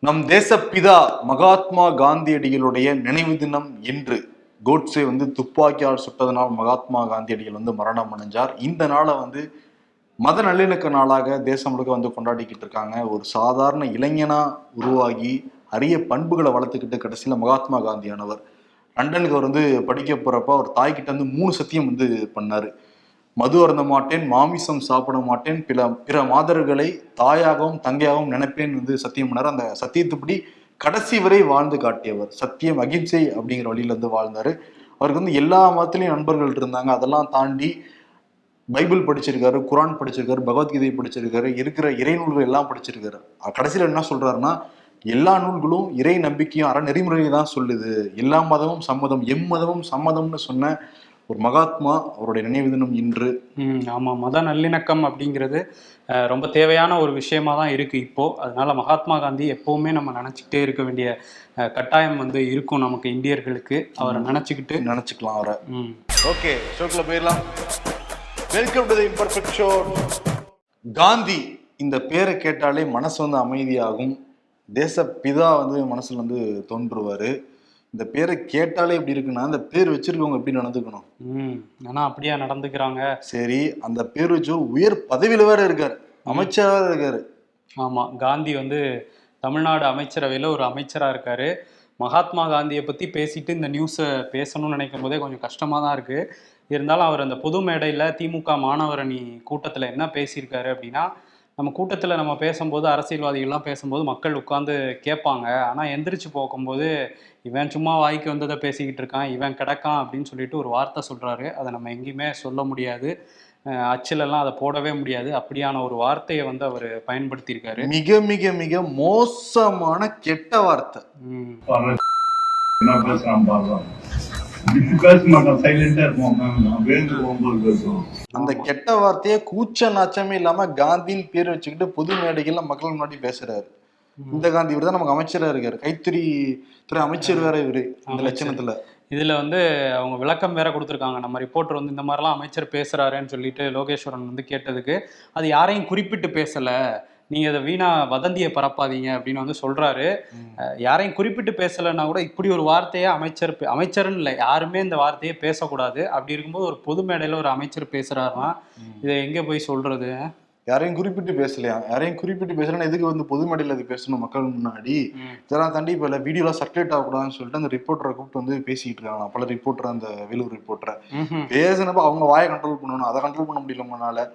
நம் தேசப்பிதா மகாத்மா காந்தியடிகளுடைய நினைவு தினம் இன்று. கோட்ஸே வந்து துப்பாக்கியால் சுட்டதனால் மகாத்மா காந்தியடிகள் வந்து மரணம் அடைஞ்சார். இந்த நாளை வந்து மத நல்லிணக்க நாளாக தேசம் முழுக்க வந்து கொண்டாடிக்கிட்டு இருக்காங்க. ஒரு சாதாரண இளைஞனா உருவாகி அரிய பண்புகளை வளர்த்துக்கிட்டு கடைசியில் மகாத்மா காந்தியானவர். லண்டனுக்கு அவர் வந்து படிக்க போறப்ப அவர் தாய்கிட்ட வந்து மூணு சத்தியம் வந்து பண்ணாரு. மது அருந்த மாட்டேன் மாமிசம் சாப்பிட மாட்டேன் பிற பிற மாதர்களை தாயாகவும் தங்கையாகவும் நினைப்பேன் வந்து சத்தியம் பண்ணார். அந்த சத்தியத்துப்படி கடைசி வரை வாழ்ந்து காட்டியவர். சத்தியம் அகிம்சை அப்படிங்கிற வழியில இருந்து வாழ்ந்தாரு. அவருக்கு வந்து எல்லா மதத்திலையும் நண்பர்கள் இருந்தாங்க. அதெல்லாம் தாண்டி பைபிள் படிச்சிருக்காரு குரான் படிச்சிருக்காரு பகவத்கீதை படிச்சிருக்காரு இருக்கிற இறை நூல்கள் எல்லாம் படிச்சிருக்காரு. கடைசியில் என்ன சொல்றாருன்னா எல்லா நூல்களும் இறை நம்பிக்கையும் அற நெறிமுறையை தான் சொல்லுது. எல்லா மதமும் சம்மதம் எம் மதமும் சம்மதம்னு சொன்ன ஒரு மகாத்மா அவருடைய நினைவு தினம் இன்று. ஆமாம் மத நல்லிணக்கம் அப்படிங்கிறது ரொம்ப தேவையான ஒரு விஷயமா தான் இருக்குது இப்போது அதனால மகாத்மா காந்தி எப்போவுமே நம்ம நினச்சிக்கிட்டே இருக்க வேண்டிய கட்டாயம் வந்து இருக்கும் நமக்கு இந்தியர்களுக்கு. அவரை நினச்சிக்கிட்டு. நினைச்சுக்கலாம் அவரை. ஓகே ஷோக்குள்ள போயிடலாம். Welcome to the imperfect show Gandhi இந்த பேரை கேட்டாலே மனசு வந்து அமைதியாகும். தேசப்பிதா வந்து மனசுல வந்து தோன்றுவாரு. இந்த பேரை கேட்டாலே எப்படி இருக்குன்னா இந்த பேர் வச்சிருக்கவங்க எப்படி நடந்துக்கணும்? ம் ஏன்னா அப்படியா நடந்துக்கிறாங்க? சரி அந்த பேர் வச்சு உயர் பதவியில வேற இருக்காரு. அமைச்சரா வேற இருக்காரு. ஆமாம் காந்தி வந்து தமிழ்நாடு அமைச்சரவையில் ஒரு அமைச்சராக இருக்காரு. மகாத்மா காந்தியை பற்றி பேசிட்டு இந்த நியூஸை பேசணும்னு நினைக்கும் போதே கொஞ்சம் கஷ்டமாக தான் இருக்குது இருந்தாலும் அவர் அந்த பொது மேடையில் திமுக மாணவரணி கூட்டத்தில் என்ன பேசியிருக்காரு அப்படின்னா நம்ம கூட்டத்தில் நம்ம பேசும்போது அரசியல்வாதிகள்லாம் பேசும்போது மக்கள் உட்காந்து கேட்பாங்க. ஆனால் எந்திரிச்சு போகும்போது இவன் சும்மா வாய்க்கு வந்ததை பேசிக்கிட்டு இருக்கான் இவன் கிடக்கான் அப்படின்னு சொல்லிட்டு ஒரு வார்த்தை சொல்கிறாரு அதை நம்ம எங்கேயுமே சொல்ல முடியாது. அச்சிலெல்லாம் அதை போடவே முடியாது. அப்படியான ஒரு வார்த்தையை வந்து அவர் பயன்படுத்தியிருக்காரு. மிக மிக மிக மோசமான கெட்ட வார்த்தை. என்ன பேசுறான் பாடுறான் அந்த கெட்ட வார்த்தையை கூச்ச நாச்சமே இல்லாம காந்தின்னு பேர் வச்சுக்கிட்டு பொது மேடைகள்ல மக்கள் முன்னாடி பேசுறாரு. இந்த காந்தி இவர் தான் நமக்கு அமைச்சரா இருக்காரு. கைத்தறி துறை அமைச்சர் வேற இவரு இந்த. லட்சணத்துல. இதுல வந்து அவங்க விளக்கம் வேற கொடுத்துருக்காங்க. நம்ம ரிப்போர்ட்டர் வந்து இந்த மாதிரிலாம் அமைச்சர் பேசுறாருன்னு சொல்லிட்டு லோகேஸ்வரன் வந்து கேட்டதுக்கு அது யாரையும் குறிப்பிட்டு பேசல. நீங்க அதை வீணா வதந்தியை பரப்பாதீங்க அப்படின்னு வந்து சொல்றாரு. அஹ் யாரையும் குறிப்பிட்டு பேசலைன்னா கூட இப்படி ஒரு வார்த்தையை அமைச்சர் அமைச்சர்னு இல்லை யாருமே இந்த வார்த்தையை பேசக்கூடாது. அப்படி இருக்கும்போது ஒரு பொது மேடையில ஒரு அமைச்சர் பேசுறாருன்னா இதை எங்க போய் சொல்றது? யாரையும் குறிப்பிட்டு பேசலையா? யாரையும் குறிப்பிட்டு பேசலன்னா எதுக்கு வந்து பொது மேடையில அது பேசணும் மக்கள் முன்னாடி. இதெல்லாம் தாண்டி இப்ப வீடியோலாம் சர்க்குலேட் ஆகக்கூடாதுன்னு சொல்லிட்டு அந்த ரிப்போர்ட்டரை கூப்பிட்டு வந்து பேசிட்டு இருக்காங்க. பல ரிப்போர்ட்டர் அந்த வேலூர் ரிப்போர்ட்டரை. பேசினப்ப அவங்க வாயை கண்ட்ரோல் பண்ணணும். அதை கண்ட்ரோல் பண்ண முடியல உங்களால.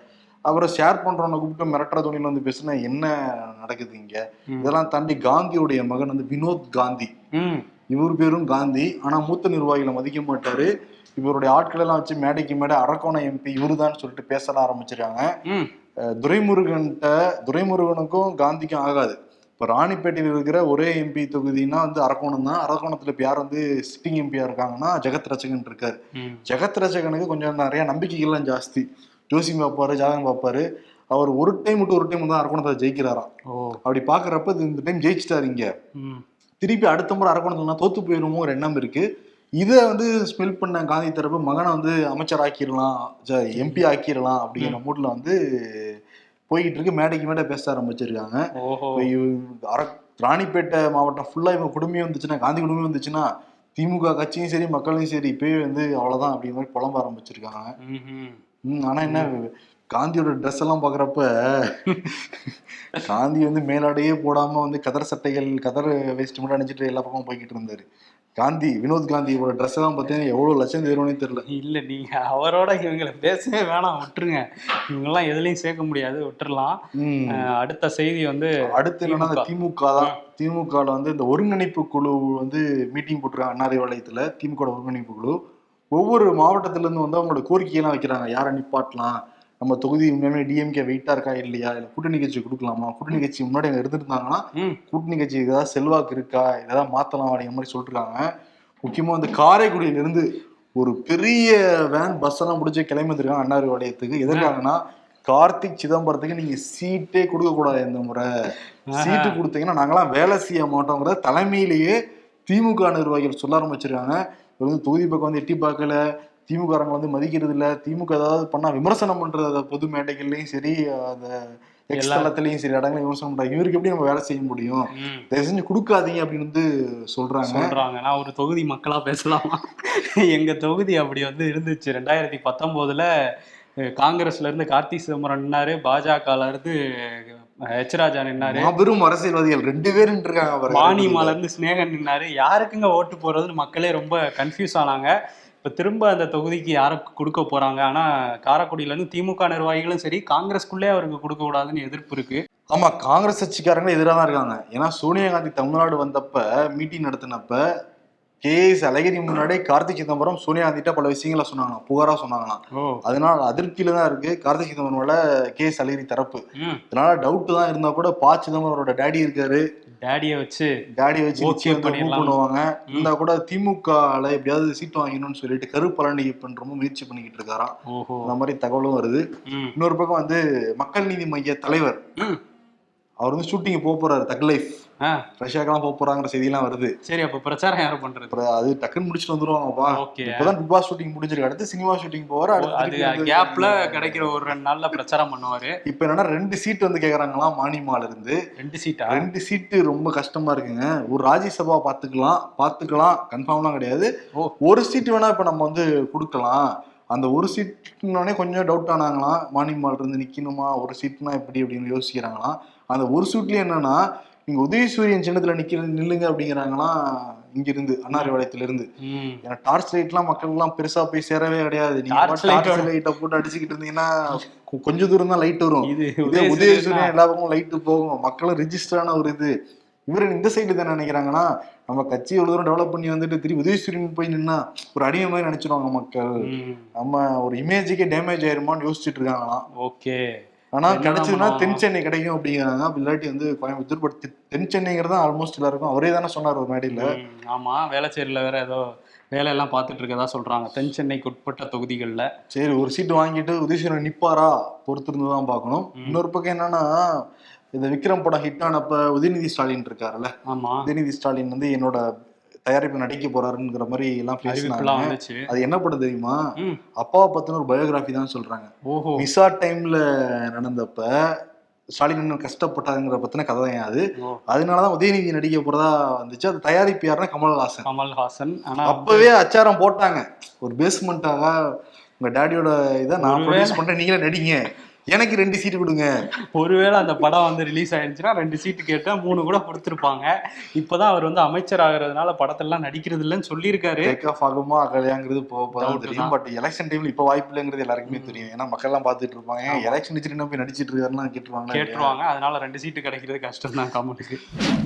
அப்புறம் ஷேர் பண்றவனை கூப்பிட்டு மிரட்டுற துணியில வந்து பேசுனா என்ன நடக்குது இங்க. இதெல்லாம் தாண்டி காந்தியுடைய மகன் வந்து வினோத் காந்தி. இவர் பேரும் காந்தி. ஆனா மூத்த நிர்வாகிகளை மதிக்க மாட்டாரு. இவருடைய ஆட்கள் எல்லாம் வச்சு மேடைக்கு மேடை அரக்கோணம் எம்பி இவருதான் சொல்லிட்டு பேச ஆரம்பிச்சிருக்காங்க. துரைமுருகன்கிட்ட துரைமுருகனுக்கும் காந்திக்கும் ஆகாது. இப்போ ராணிப்பேட்டையில் இருக்கிற ஒரே எம்பி தொகுதினா வந்து அரக்கோணம் தான். அரக்கோணத்துல இப்போ யார் வந்து சிட்டிங் எம்பியா இருக்காங்கன்னா ஜெகத் ரச்சகன் இருக்காரு. ஜெகத் ரச்சகனுக்கு கொஞ்சம் நிறைய நம்பிக்கைகள்லாம் ஜாஸ்தி. ஜோசியம் பார்ப்பாரு ஜாதகம் பார்ப்பாரு. அவர் ஒரு டைம் விட்டு ஒரு டைம் தான் அரக்கோணத்தை ஜெயிக்கிறாராம். அப்படி பாக்குறப்ப இந்த டைம் ஜெயிச்சிட்டாரு இங்க. திருப்பி அடுத்த முறை அரக்கோணத்துல தோத்து போயிருமோ ஒரு எண்ணம் இருக்கு. இதை வந்து ஸ்மெல் பண்ண காந்தி தரப்பு மகனை வந்து அமைச்சர் ஆக்கிடலாம் எம்பி ஆக்கிடலாம் அப்படிங்கிற மூட்ல வந்து போய்கிட்டு இருக்கு. மேடைக்கு மேடை பேச ஆரம்பிச்சிருக்காங்க. ராணிப்பேட்டை மாவட்டம் ஃபுல்லா இவங்க குடும்பம் வந்துச்சுன்னா காந்தி குடும்பம் வந்துச்சுன்னா திமுக கட்சியும் சரி மக்களையும் சரி இப்பயே வந்து அவ்வளவுதான் அப்படிங்கிற மாதிரி புலம்ப ஆரம்பிச்சிருக்காங்க. ஆனா என்ன காந்தியோட ட்ரெஸ் எல்லாம் பாக்குறப்ப காந்தி வந்து மேலாடையே போடாம வந்து கதர் சட்டைகள் கதர் வேஸ்ட் மட்டும் அணிஞ்சிட்டு எல்லா பக்கமும் போய்கிட்டு இருந்தாரு. காந்தி வினோத் காந்தியோட ட்ரெஸ் எல்லாம் பார்த்தீங்கன்னா எவ்வளவு லட்சம் தேரும்னே தெரியல. இல்ல நீங்க அவரோட இவங்களை பேசவே வேணாம் விட்டுருங்க. இவங்கெல்லாம் எதுலயும் சேர்க்க முடியாது விட்டுறலாம். அடுத்த செய்தி வந்து அடுத்து இந்த திமுக தான். திமுகல வந்து இந்த ஒருங்கிணைப்பு குழு வந்து மீட்டிங் போட்டிருக்காங்க அண்ணாரி வளையத்துல திமுக ஒருங்கிணைப்பு குழு. ஒவ்வொரு மாவட்டத்துல இருந்து வந்து அவங்களோட கோரிக்கையெல்லாம் வைக்கிறாங்க. யாரை நிப்பாட்டலாம்? நம்ம தொகுதி உண்மையுமே டிஎம்கே வெயிட்டா இருக்கா இல்லையா? இல்ல கூட்டணி கட்சி கொடுக்கலாமா? கூட்டணி கட்சி முன்னாடி அங்க இருந்திருந்தாங்கன்னா கூட்டணி கட்சி ஏதாவது செல்வாக்கு இருக்கா? ஏதாவது மாத்தலாம் அப்படிங்கிற மாதிரி சொல்லிருக்காங்க. முக்கியமா இந்த காரைக்குடியில இருந்து ஒரு பெரிய வேன் பஸ் எல்லாம் முடிச்சு கிளம்பி வந்திருக்காங்க அண்ணாரி வளையத்துக்கு எதற்காகனா கார்த்திக் சிதம்பரத்துக்கு நீங்க சீட்டே கொடுக்க கூடாது இந்த முறை. சீட்டு கொடுத்தீங்கன்னா நாங்களாம் வேலை செய்ய மாட்டோங்கிற தலைமையிலேயே திமுக நிர்வாகிகள் சொல்ல ஆரம்பிச்சிருக்காங்க. வந்து தொகுதி பக்கம் வந்து எட்டி பார்க்கல. திமுக வந்து மதிக்கிறது இல்ல திமுக ஏதாவது பண்ணா விமர்சனம் பண்றது பொது மேடைகள்லயும் சரி அந்த எக்ஸ் எல்லா- தளத்திலையும் சரி இடங்களையும் விமர்சனம் பண்றாங்க. இவருக்கு எப்படி நம்ம வேலை செய்ய முடியும். தயவு செஞ்சு கொடுக்காதீங்க அப்படின்னு வந்து சொல்றாங்க. சொல்றாங்க. நான் ஒரு தொகுதி மக்களா பேசலாமா? எங்க தொகுதி அப்படி வந்து இருந்துச்சு. ரெண்டாயிரத்தி பத்தொன்பதுல காங்கிரஸ்ல இருந்து கார்த்தி சிதம்பரம் நின்னாரு. பாஜகல இருந்து அஹ், எச் ராஜா நின்னாரு. மாபெரும் அரசியல்வாதிகள் ரெண்டு பேரும் இருக்காங்க. மானியமால இருந்து ஸ்னேகன் நின்னாரு. யாருக்குங்க ஓட்டு போறதுன்னு மக்களே ரொம்ப கன்ஃபியூஸ் ஆனாங்க. இப்ப திரும்ப அந்த தொகுதிக்கு யாருக்கு கொடுக்க போறாங்க? ஆனா காரைக்குடியில இருந்து திமுக நிர்வாகிகளும் சரி காங்கிரஸ்குள்ளே அவருக்கு கொடுக்க கூடாதுன்னு எதிர்ப்பு இருக்கு. ஆமா காங்கிரஸ் கட்சிக்காரங்க எதிராக தான் இருக்காங்க. ஏன்னா சோனியா காந்தி தமிழ்நாடு வந்தப்ப மீட்டிங் நடத்தினப்ப கே எஸ் அழகிரி முன்னாடி கார்த்திக் சிதம்பரம் சோனியா காந்திட்ட பல விஷயங்களை சொன்னாங்களாம். புகாரா சொன்னாங்களாம். ஓ. அதனால அதிருப்தியில தான் இருக்கு. கார்த்திக் சிதம்பரம் மேல கே எஸ் அழகிரி தரப்பு. ம். இதனால டவுட் தான் இருந்தா கூட பா சிதம்பரமோட டேடி இருக்காரு. டேடியை வச்சு டேடி வச்சு நிச்சயம் பண்ணுவாங்க இருந்தா கூட திமுகல எப்படியாவது சீட் வாங்கணும்னு சொல்லிட்டு கருப்பழனி பண்றமும் முயற்சி பண்ணிக்கிட்டு இருக்காராம். அந்த மாதிரி தகவலும் வருது. இன்னொரு பக்கம் வந்து மக்கள் நீதி மைய தலைவர். அவர் வந்து ஷூட்டிங் போக போறாரு தக் லைஃப் ரஷ்யாக்கெல்லாம் போக போறாங்கிற செய்தியெல்லாம் வருது. சரி அப்ப பிரச்சாரம் யாரும் பண்றது? அது டக்குன்னு முடிச்சுட்டு வந்துருவாங்கப்பா இப்பதான் பிக் பாஸ் ஷூட்டிங் முடிஞ்சிருக்கு. அடுத்து சினிமா ஷூட்டிங் போவாரு அடுத்து அது கேப்ல கிடைக்கிற ஒரு ரெண்டு நாள்ல பிரச்சாரம் பண்ணுவாரு. இப்ப என்னன்னா ரெண்டு சீட் வந்து கேக்குறாங்களாம் மானிமால இருந்து. ரெண்டு சீட்டா ரெண்டு சீட்டு ரொம்ப கஷ்டமா இருக்குங்க. ஒரு ராஜ்யசபா பாத்துக்கலாம் பாத்துக்கலாம் கன்ஃபார்ம்லாம் கிடையாது. ஒரு சீட் வேணா இப்ப நம்ம வந்து கொடுக்கலாம். அந்த ஒரு சீட்னோடனே கொஞ்சம் டவுட் ஆனாங்களாம். மானிமால் இருந்து நிக்கணுமா? ஒரு சீட்னா எப்படி அப்படின்னு யோசிக்கிறாங்களாம். அந்த ஒரு சீட்லயும் என்னன்னா நீங்க உதயசூரியன் சின்னத்துல நிக்க நில்லுங்க அப்படிங்கிறாங்களாம் இங்க இருந்து அன்னாரிவாளையத்துல இருந்து ஏன்னா டார்ச் லைட்லாம் மக்கள் எல்லாம் பெருசா போய் சேரவே கிடையாது. நீங்க டார்ச் லைட்டை போட்டு அடிச்சுக்கிட்டு இருந்தீங்கன்னா கொஞ்ச தூரம் தான் லைட் வரும். இது உதயசூரியன் உதயசூரியன் எல்லா பக்கமும் லைட் போகும். மக்களும் ரிஜிஸ்டரான ஒரு இது. இவரு இந்த சைடு தான் நினைக்கிறாங்கன்னா நம்ம கட்சி எவ்வளவு தூரம் டெவலப் பண்ணி வந்துட்டு திருப்பி உதயசூரியன் போய் நின்னா ஒரு அடிமை மாதிரி நினைச்சிருவாங்க மக்கள். நம்ம ஒரு இமேஜுக்கே டேமேஜ் ஆயிருமான்னு யோசிச்சுட்டு இருக்காங்களாம். ஓகே. ஆனா கிடைச்சதுன்னா? தென் சென்னை கிடைக்கும் அப்படிங்கிறாங்க. அப்படி இல்லாட்டி வந்து கோயம்புத்தூர் பட் தென் சென்னைங்கிறது ஆல்மோஸ்ட் எல்லாருக்கும் அவரே தானே சொன்னார் ஒரு மேடையில. ஆமா. வேளச்சேரியில வேற ஏதோ வேலையெல்லாம் பார்த்துட்டு இருக்கதா சொல்றாங்க. தென் சென்னைக்கு உட்பட்ட தொகுதிகள்ல. சரி ஒரு சீட்டு வாங்கிட்டு உதயசூரன் நிப்பாரா? பொறுத்திருந்து தான் பார்க்கணும். இன்னொரு பக்கம் என்னன்னா இந்த விக்ரம் படம் ஹிட் ஆனப்ப உதயநிதி ஸ்டாலின் இருக்காருல்ல. ஆமா. உதயநிதி ஸ்டாலின் வந்து என்னோட தயாரிப்பு நடிக்க போறாருங்கிற மாதிரி எல்லாம் அது என்ன படம் தெரியுமா? அப்பாவை பத்தின ஒரு பயோகிராஃபி தான் சொல்றாங்க. ஓஹோ. மிசா டைம்ல நடந்தப்ப ஸ்டாலின் அண்ணன் கஷ்டப்பட்டாங்கிற பத்தின கதை தான் அது. அதனாலதான் உதயநிதி நடிக்க போறதா வந்துச்சு. அது தயாரிப்பு யாருன்னா கமல்ஹாசன். கமல்ஹாசன். அப்பவே அச்சாரம் போட்டாங்க. ஒரு பேஸ்மெண்ட்டாக உங்க டாடியோட இதை நான் ப்ரொடியூஸ் பண்றேன் நீங்களே நடிங்க. எனக்கு ரெண்டு சீட்டு கொடுங்க. ஒருவேளை அந்த படம் வந்து ரிலீஸ் ஆயிருந்துச்சுன்னா ரெண்டு சீட்டு கேட்டா மூணு கூட கொடுத்துருப்பாங்க. இப்பதான் அவர் வந்து அமைச்சர் ஆகுறதுனால படத்தெல்லாம் நடிக்கிறது இல்லைன்னு சொல்லியிருக்காரு. டேக் ஆஃப் ஆகுமா அகலையாங்கிறது போக தெரியும். பட் எலெக்ஷன் டைம்ல இப்ப வாய்ப்பு இல்லைங்கிறது எல்லாருக்குமே தெரியும். ஏன்னா மக்கள் எல்லாம் பாத்துட்டு இருப்பாங்க. எலெக்ஷன் நிச்சயம் போய் நடிச்சிட்டு இருக்காருன்னா கேட்டுருவாங்க கேட்டுருவாங்க. அதனால ரெண்டு சீட்டு கிடைக்கிறது கஷ்டம் தான் கமலுக்கு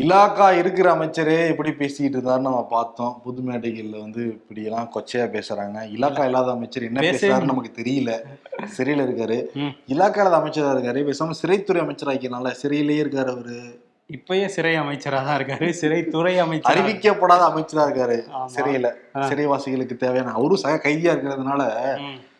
இலாக்கா இருக்கிற அமைச்சரே எப்படி பேசிக்கிட்டு இருந்தாருன்னு நம்ம பார்த்தோம். புது மேடைகள்ல வந்து இப்படி எல்லாம் கொச்சையா பேசுறாங்க. இலாக்கா இல்லாத அமைச்சர் என்ன பேசுறாருன்னு நமக்கு தெரியல. சிறையில இருக்காரு. ம். இலாக்கா இல்லாத அமைச்சரா இருக்காரு. பேசாம சிறைத்துறை அமைச்சர் ஆக்கினால சிறையிலேயே இருக்காரு அவரு. இப்பயே சிறை அமைச்சரா தான் இருக்காரு. சிறைத்துறை அமைச்சர். அறிவிக்கப்படாத அமைச்சரா இருக்காரு. சிறையில. சிறைவாசிகளுக்கு தேவையான அவரும் சக கைதியா இருக்கிறதுனால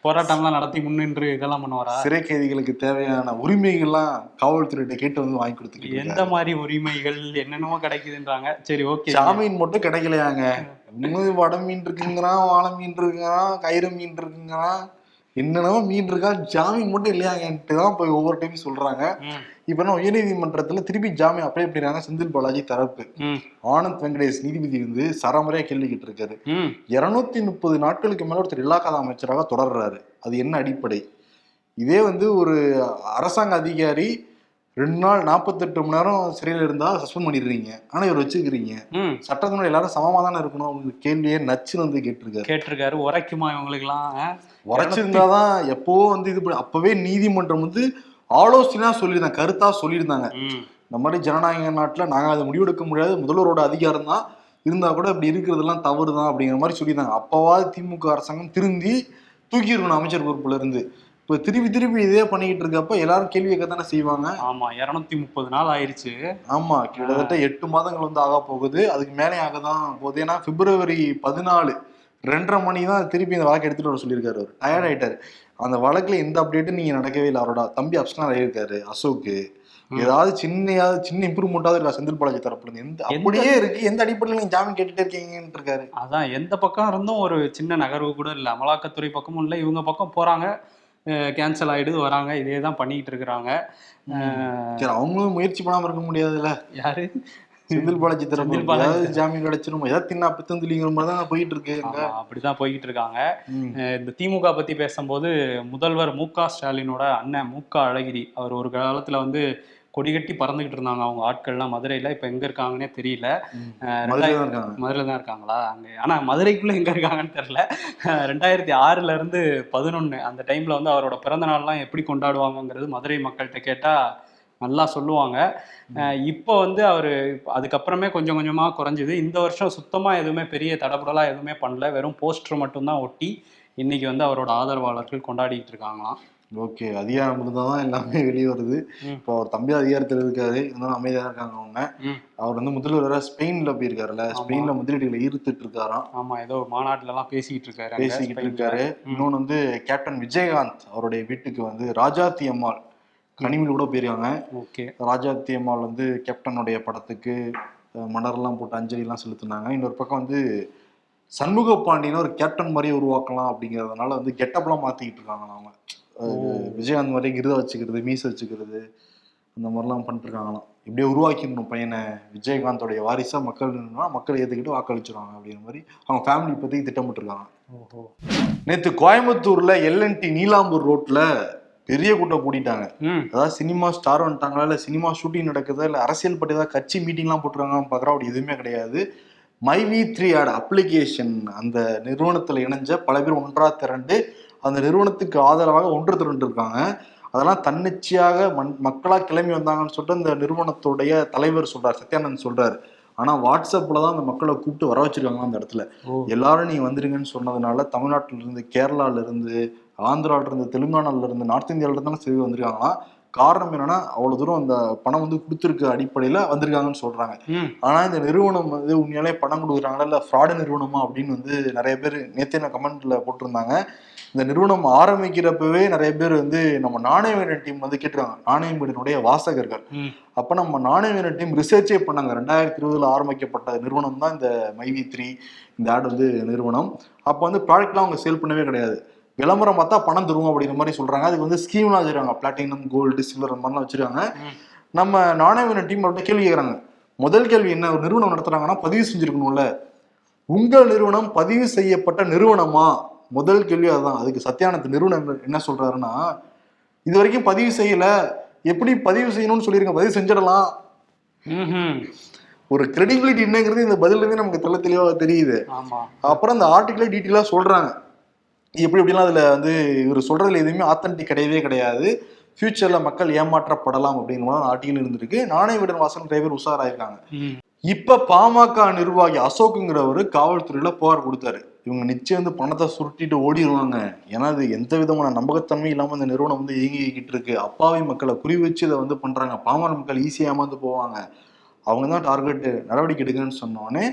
போராட்டம்லாம் நடத்தி முன்னின்று இதெல்லாம் பண்ணுவாரா? சிறை கைதிகளுக்கு தேவையான உரிமைகள்லாம் காவல்துறையிட்ட கேட்டு வந்து வாங்கி கொடுத்துக்கிட்டு எந்த. மாதிரி உரிமைகள் என்னென்னமோ கிடைக்குதுன்றாங்க. சரி ஓகே. ஜாமீன் மட்டும் கிடைக்கலையாங்க. இன்னும் வட மீன் இருக்குங்கிறான் வாழை மீன் இருக்குங்கிறான் கயிறு மீன் இருக்குங்கிறான். என்னென்னமோ மீன் இருக்கா? ஜாமீன் மட்டும் இல்லையாங்கன்ட்டு தான் போய் ஒவ்வொரு டைம் சொல்றாங்க. இப்ப என்ன உயர்நீதிமன்றத்துல திருப்பி ஜாமீன் அப்ளை பண்ணிடுறாங்க செந்தில் பாலாஜி தரப்பு. ஆனந்த் வெங்கடேஷ் நீதிபதி வந்து சரமுறையா கேள்விக்கிட்டு இருக்காரு. இருநூத்தி முப்பது நாட்களுக்கு மேல ஒருத்தர் இலாக்காத அமைச்சராக தொடர்றாரு. அது என்ன அடிப்படை? இதே வந்து ஒரு அரசாங்க அதிகாரி ரெண்டு நாள் நாற்பத்தெட்டு மணி நேரம் சிறையில் இருந்தா சஸ்பெண்ட் பண்ணிடுறீங்க. ஆனா இவர் வச்சுக்கிறீங்க. சட்டத்தினுடைய எல்லாரும் சமமா தானே இருக்கணும் அவங்க கேள்வியே நச்சுன்னு வந்து கேட்டிருக்காரு. கேட்டிருக்காரு. உரைக்குமா இவங்களுக்குலாம் ஆ? உரைச்சிருந்தாதான் எப்பவோ வந்து இது அப்பவே நீதிமன்றம் வந்து ஆலோசனையா சொல்லியிருந்தாங்க கருத்தா சொல்லியிருந்தாங்க. இந்த மாதிரி ஜனநாயக நாட்டுல நாங்க அதை முடிவெடுக்க முடியாது. முதல்வரோட அதிகாரம் தான். இருந்தா கூட இப்படி இருக்கிறதெல்லாம் தவறு தான் அப்படிங்கிற மாதிரி சொல்லியிருந்தாங்க. அப்பவாது திமுக அரசாங்கம் திருந்தி தூக்கியிருக்கணும் அமைச்சர் பொறுப்புல இருந்து. இப்ப திருப்பி திருப்பி இதே பண்ணிக்கிட்டு இருக்கப்ப எல்லாரும் கேள்வி தானே செய்வாங்க. ஆமா இருநூத்தி முப்பது நாள் ஆயிருச்சு. ஆமா கிட்டத்தட்ட எட்டு மாதங்கள் வந்து ஆக போகுது. அதுக்கு மேலே ஆக தான் போகுது. ஏன்னா பிப்ரவரி பதினாலு ரெண்டரை மணி தான் திருப்பி இந்த வழக்கு எடுத்துட்டு வர சொல்லியிருக்காரு அவர். டயர்ட் ஆயிட்டாரு. அந்த வழக்குல எந்த அப்டேட்டும் நீங்க நடக்கவே இல்லை. அவரோட தம்பி அப்சனா ஆகியிருக்காரு அசோக்கு. ஏதாவது சின்னையாவது சின்ன இம்ப்ரூவ்மெண்டாவது இருக்கா செந்தில் பாலாஜி தரப்புல இருந்து. எந்த அப்படியே இருக்கு. எந்த அடிப்படையில் நீங்க ஜாமீன் கேட்டுட்டே இருக்கீங்கன்னு இருக்காரு. அதான் எந்த பக்கம் இருந்தும் ஒரு சின்ன நகர்வு கூட இல்லை. அமலாக்கத்துறை பக்கமும் இல்லை. இவங்க பக்கம் போறாங்க. கேன்சல் ஆயிடுது வராங்க. இதே தான் பண்ணிக்கிட்டு இருக்கிறாங்க சரி அவங்களும் முயற்சி பண்ணாம இருக்க முடியாதுல்ல? யாரு? செந்தில் பாலாஜி. தரப்பு ஏதாவது ஜாமீன் கிடைச்சிரும்? ஏதாவது தின்னா பித்தந்திலிங்கிற மாதிரி தான் போயிட்டு இருக்கு அப்படிதான் போய்கிட்டு இருக்காங்க இந்த திமுக பத்தி பேசும்போது முதல்வர் மு க ஸ்டாலினோட அண்ணன் மு க அழகிரி அவர் ஒரு காலத்துல வந்து கொடிகட்டி பறந்துகிட்டு இருந்தாங்க அவங்க ஆட்கள்லாம். மதுரையில இப்ப எங்க இருக்காங்கன்னே தெரியல. மதுரையில தான் இருக்காங்களா? அங்க ஆனா மதுரைக்குள்ள எங்க இருக்காங்கன்னு தெரியல. ரெண்டாயிரத்தி ஆறுல இருந்து பதினொன்னு அந்த டைம்ல வந்து அவரோட பிறந்த நாள்லாம் எப்படி கொண்டாடுவாங்கங்கிறது மதுரை மக்கள்கிட்ட கேட்டா நல்லா சொல்லுவாங்க. இப்போ வந்து அவர் அதுக்கப்புறமே கொஞ்சம் கொஞ்சமா குறைஞ்சுது. இந்த வருஷம் சுத்தமா எதுவுமே பெரிய தடபுடலா எதுவுமே பண்ணல. வெறும் போஸ்டர் மட்டும்தான் ஒட்டி இன்னைக்கு வந்து அவரோட ஆதரவாளர்கள் கொண்டாடிட்டு இருக்காங்களாம். ஓகே அதிகாரம் இருந்தால் தான் எல்லாமே வெளியே வருது. இப்போ அவர் தம்பி அதிகாரத்தில் இருக்காரு இருந்தாலும் அமைதியா இருக்காங்க அவங்க. அவர் வந்து முதல்வராக ஸ்பெயின்ல போயிருக்காருல்ல. ஸ்பெயின்ல முதலீடுகளை ஈர்த்துட்டு இருக்காராம் ஆமா ஏதோ ஒரு மாநாட்டுல எல்லாம் பேசிக்கிட்டு இருக்காரு பேசிக்கிட்டு. இருக்காரு இன்னொன்னு வந்து கேப்டன் விஜயகாந்த் அவருடைய வீட்டுக்கு வந்து ராஜாத்தி அம்மாள் கனிமொழி கூட போயிருக்காங்க ஓகே ராஜாத்தி அம்மாள் வந்து கேப்டனுடைய படத்துக்கு மலர்லாம் போட்டு அஞ்சலிலாம் செலுத்தினாங்க இன்னொரு பக்கம் வந்து சண்முக பாண்டியனை ஒரு கேப்டன் மாதிரியே உருவாக்கலாம் அப்படிங்கறதுனால வந்து கெட்டப்லாம் மாத்திக்கிட்டு இருக்காங்க அவங்க. விஜயகாந்த் மாதிரி கிருத வச்சுக்கிறது மீச வச்சுக்கிறது அந்த மாதிரிலாம் பண்ணிட்டு இருக்காங்களாம் இப்படியே உருவாக்கிடணும் பையனை. விஜயகாந்தோடைய வாரிசா மக்கள் மக்கள் ஏத்துக்கிட்டு வாக்களிச்சிருவாங்க அப்படிங்கிற மாதிரி அவங்க ஃபேமிலி பத்தி திட்டமிட்டிருக்காங்க நேத்து கோயம்புத்தூர்ல எல்என்டி நீலாம்பூர் ரோட்ல பெரிய கூட்டம் கூட்டிட்டாங்க அதாவது சினிமா ஸ்டார் வந்துட்டாங்களா இல்லை சினிமா ஷூட்டிங் நடக்குதா இல்லை அரசியல் பற்றி ஏதாவது கட்சி மீட்டிங்லாம் போட்டுருக்காங்கன்னு பார்க்குறோம் அப்படி எதுவுமே கிடையாது. My V three ad application அந்த நிறுவனத்தில் இணைஞ்ச பல பேர் ஒன்றா திரண்டு அந்த நிறுவனத்துக்கு ஆதரவாக ஒன்று திரண்டு இருக்காங்க. அதெல்லாம் தன்னிச்சையாக மண் மக்களாக கிளம்பி வந்தாங்கன்னு சொல்லிட்டு அந்த நிறுவனத்துடைய தலைவர் சொல்றார் சத்யானந்த் சொல்றாரு. ஆனா வாட்ஸ்அப்ல தான் அந்த மக்களை கூப்பிட்டு வர வச்சிருக்காங்க அந்த இடத்துல. எல்லாரும் நீங்க வந்துருங்கன்னு சொன்னதுனால தமிழ்நாட்டில இருந்து கேரளால இருந்து ஆந்திரால இருந்து தெலுங்கானால இருந்து நார்த் இந்தியால இருந்தாலும் சரி வந்திருக்காங்களாம் காரணம் என்னன்னா அவ்வளவு தூரம் அந்த பணம் வந்து கொடுத்துருக்க அடிப்படையில வந்திருக்காங்கன்னு சொல்றாங்க. ஆனா இந்த நிறுவனம் வந்து உண்மையாலே பணம் கொடுக்குறாங்களா இல்ல ஃப்ராடு நிறுவனமா அப்படின்னு வந்து நிறைய பேர் நேத்தே நான் கமெண்ட்ல போட்டிருந்தாங்க. இந்த நிறுவனம் ஆரம்பிக்கிறப்பவே நிறைய பேர் வந்து நம்ம நாணயவீரன் டீம் வந்து கேட்டிருக்காங்க. நாணயவீரனுடைய வாசகர்கள். அப்ப நம்ம நாணயவீரன் டீம் ரிசர்ச்சே பண்ணாங்க. ரெண்டாயிரத்தி இருபதுல ஆரம்பிக்கப்பட்ட நிறுவனம் தான் இந்த மைவி த்ரீ இந்த ஆட் வந்து நிறுவனம். அப்ப வந்து ப்ராடக்ட்லாம் அவங்க சேல் பண்ணவே கிடையாது. விளம்பரம் பார்த்தா பணம் தருவோம் அப்படிங்கிற மாதிரி சொல்றாங்க. அதுக்கு வந்து ஸ்கீம்லாம் வச்சிருக்காங்க. பிளாட்டினம் கோல்டு சில்வர் அந்த மாதிரிலாம் வச்சிருக்காங்க. நம்ம நாணயவீரன் டீம் அவர்கிட்ட கேள்வி கேட்கறாங்க முதல் கேள்வி என்ன? ஒரு நிறுவனம் நடத்துறாங்கன்னா பதிவு செஞ்சிருக்கணும்ல. உங்கள் நிறுவனம் பதிவு செய்யப்பட்ட நிறுவனமா? முதல் கேள்வி அதுதான் அதுக்கு சத்யானந்த் நிறுவனம் என்ன- சொல்றாருன்னா இது வரைக்கும் பதிவு செய்யல. எப்படி பதிவு செய்யணும்னு சொல்லியிருக்க பதிவு செஞ்சிடலாம். ஒரு கிரெடிபிலிட்டி என்னங்கிறது இந்த பதில இருந்து நமக்கு தெள்ள தெளிவா தெரியுது. அப்புறம் அந்த ஆர்டிகிளே டீட்டெயிலா சொல்றாங்க. எப்படி எப்படிலாம் அதுல வந்து இவர் சொல்றதுல எதுவுமே ஆத்தன்டிக் கிடையவே கிடையாது. ஃபியூச்சர்ல மக்கள் ஏமாற்றப்படலாம் அப்படிங்கிற மாதிரி ஆர்டிகல் இருந்திருக்கு. நாணய விடன் வாசன் நிறைய பேர் உஷாராயிருக்காங்க இப்ப பாமக நிர்வாகி அசோக்குங்கிறவரு காவல்துறையில புகார் கொடுத்தாரு. இவங்க நிச்சயம் வந்து பணத்தை சுருட்டிட்டு ஓடிடுவாங்க ஏன்னா அது எந்த விதமான நம்பகத்தன்மை இல்லாம இந்த நிறுவனம் வந்து இயங்கிக்கிட்டு இருக்கு. அப்பாவி மக்களை குறி வச்சு இதை வந்து பண்றாங்க. பாமர மக்கள் ஈஸியா ஏமாந்து போவாங்க. அவங்க தான் டார்கெட் நடவடிக்கை எடுக்கணும்னு சொன்னோடனே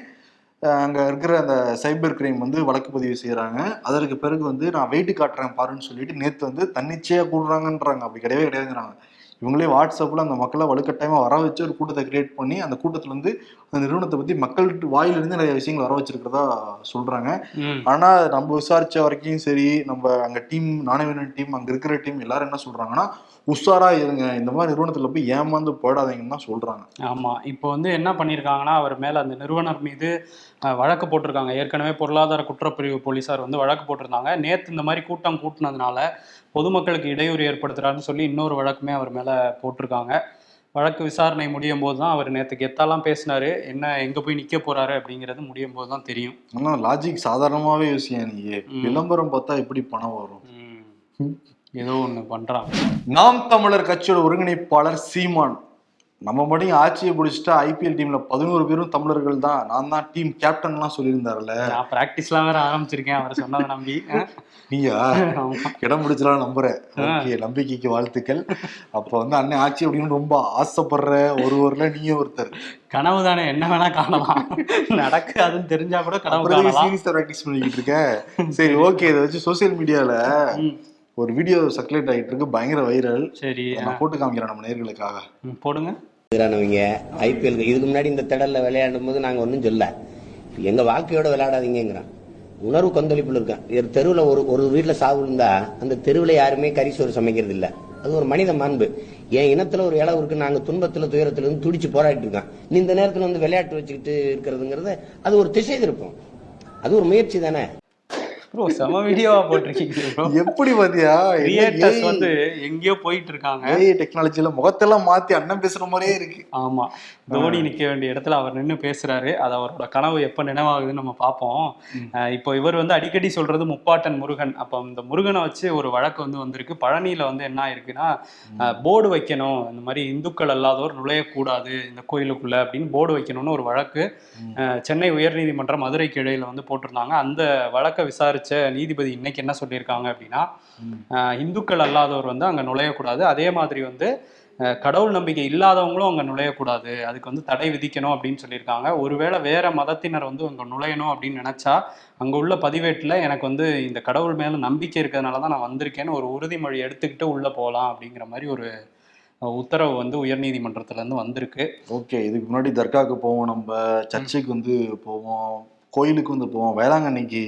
அங்கே இருக்கிற அந்த சைபர் கிரைம் வந்து வழக்கு பதிவு செய்கிறாங்க அதற்கு பிறகு வந்து நான் வெயிட் காட்டுறேன் பாருன்னு சொல்லிட்டு நேற்று வந்து தன்னிச்சையாக கூடுறாங்கன்றாங்க. அப்படி கிடையவே கிடையாதுங்கிறாங்க. இவங்களே வாட்ஸ்அப்ல அந்த மக்களை வலுக்கட்டாயமா வர வச்சு ஒரு கூட்டத்தை கிரியேட் பண்ணி அந்த கூட்டத்துல இருந்து அந்த நிறுவனத்தை பத்தி மக்கள் வாயிலிருந்து நிறைய விஷயங்கள் வர வச்சிருக்கிறதா சொல்றாங்க. ம். ஆனா நம்ம விசாரிச்ச வரைக்கும் சரி நம்ம அங்க டீம் நாணயவீரன் டீம் அங்க இருக்கிற டீம் எல்லாரும் என்ன சொல்றாங்கன்னா உஷாரா இருங்க இந்த மாதிரி நிறுவனத்துல போய் ஏமாந்து போயிடாதீங்கன்னு தான் சொல்றாங்க. ஆமா இப்போ வந்து என்ன பண்ணியிருக்காங்கன்னா அவர் மேல அந்த நிறுவனர் மீது வழக்கு போட்டிருக்காங்க. ஏற்கனவே பொருளாதார குற்றப்பிரிவு போலீசார் வந்து வழக்கு போட்டிருந்தாங்க. நேத்து இந்த மாதிரி கூட்டம் கூட்டினதுனால பொதுமக்களுக்கு இடையூறு ஏற்படுத்துறாருன்னு சொல்லி இன்னொரு வழக்குமே அவர் மேல போட்டிருக்காங்க. வழக்கு விசாரணை முடியும் போது தான் அவர் நேற்று கெத்தாலாம் பேசினாரு. என்ன எங்க போய் நிக்க போறாரு அப்படிங்கிறது முடியும் போது தான் தெரியும். ஆனா லாஜிக் சாதாரணமாவே யோசியா நீ. விளம்பரம் பார்த்தா எப்படி பணம் வரும். ஏதோ ஒண்ணு பண்றாங்க நாம் தமிழர் கட்சியோட ஒருங்கிணைப்பாளர் சீமான். நம்ம மட்டும் ஆட்சியை பிடிச்சிட்டா ஐபிஎல் டீம்ல பதினோரு பேரும் தமிழர்கள் தான். நான் தான் டீம் கேப்டன்லாம் சொல்லியிருந்தாருல்ல. நான் ப்ராக்டிஸ்லாம் வேற ஆரம்பிச்சிருக்கேன் அவர் சொன்னதை நம்பி. நீயா. இடம் பிடிச்சலாம் நம்புறேன். ஓகே நம்பிக்கைக்கு வாழ்த்துக்கள். அப்ப வந்து அண்ணன் ஆட்சி அப்படின்னு ரொம்ப ஆசைப்படுற ஒருவர்ல நீயும் ஒருத்தர். கனவு தானே என்ன வேணா காணலாம். நடக்காதுன்னு தெரிஞ்சா கூட கனவு சீரியஸா ப்ராக்டிஸ் பண்ணிக்கிட்டு இருக்க? சரி ஓகே இதை வச்சு சோசியல் மீடியால ஒரு வீடியோ சர்க்குலேட் ஆகிட்டு இருக்கு பயங்கர வைரல் சரி நான் போட்டு காமிக்கிறேன் நம்ம நேர்களுக்காக. போடுங்க. எதிரானவங்க ஐபிஎல் இதுக்கு முன்னாடி இந்த திடல்ல விளையாடும் போது நாங்க ஒன்றும் சொல்ல எங்க வாழ்க்கையோட விளையாடாதீங்கிறோம் உணர்வு கொந்தளிப்புல இருக்கேன். ஒரு தெருவில் ஒரு ஒரு வீட்டில் சாவு இருந்தா அந்த தெருவில் யாருமே கறி சோறு சமைக்கிறது இல்ல அது ஒரு மனித மாண்பு. என் இனத்துல ஒரு இளவு இருக்கு நாங்க துன்பத்துல துயரத்துல இருந்து துடிச்சு போராடிட்டு இருக்கோம் நீ இந்த நேரத்துல வந்து விளையாட்டு வச்சுக்கிட்டு இருக்கிறதுங்கிறது அது ஒரு திசை திருப்பம். அது ஒரு முயற்சி தானே? ப்ரோ செம வீடியோவா போட்டிருக்கீங்க எப்படி பாத்தியா? கிரியேட்டர்ஸ் வந்து எங்கேயோ போயிட்டு இருக்காங்க ஏஐ டெக்னாலஜில முகத்தெல்லாம் மாத்தி அண்ணன் பேசுற மாதிரியே இருக்கு. ஆமா. தோனி நிக்க வேண்டிய இடத்துல அவர் நின்னு பேசுறாரு. அது அவரோட கனவு எப்ப நினைவாகுதுன்னு நம்ம பார்ப்போம் இப்போ இவர் வந்து அடிக்கடி சொல்றது முப்பாட்டன் முருகன். அப்போ இந்த முருகனை வச்சு ஒரு வழக்கு வந்து வந்திருக்கு. பழனியில வந்து என்ன ஆயிருக்குன்னா போர்டு வைக்கணும். இந்த மாதிரி இந்துக்கள் அல்லாதோர் நுழையக்கூடாது இந்த கோயிலுக்குள்ள அப்படின்னு போர்டு வைக்கணும்னு ஒரு வழக்கு சென்னை உயர்நீதிமன்றம் மதுரை கிளையில வந்து போட்டிருந்தாங்க. அந்த வழக்கை விசாரிச்ச நீதிபதி இன்னைக்கு என்ன சொல்லியிருக்காங்க அப்படின்னா இந்துக்கள் அல்லாதவர் வந்து அங்க நுழையக்கூடாது. அதே மாதிரி வந்து கடவுள் நம்பிக்கை இல்லாதவங்களும் அங்க நுழையக்கூடாது. அதுக்கு வந்து தடை விதிக்கணும் அப்படின்னு சொல்லியிருக்காங்க. ஒருவேளை வேற மதத்தினர் வந்து அங்க நுழையணும் அப்படின்னு நினைச்சா அங்க உள்ள பதிவேட்டுல எனக்கு வந்து இந்த கடவுள் மேல நம்பிக்கை இருக்கிறதுனால தான் நான் வந்திருக்கேன்னு ஒரு உறுதிமொழி எடுத்துக்கிட்டு உள்ள போகலாம் அப்படிங்கிற மாதிரி ஒரு உத்தரவு வந்து உயர்நீதிமன்றத்துல இருந்து வந்திருக்கு. ஓகே இதுக்கு முன்னாடி தர்காவுக்கு போவோம் நம்ம சர்ச்சுக்கு வந்து போவோம் கோயிலுக்கு வந்து போவோம். வேளாங்கண்ணிக்கு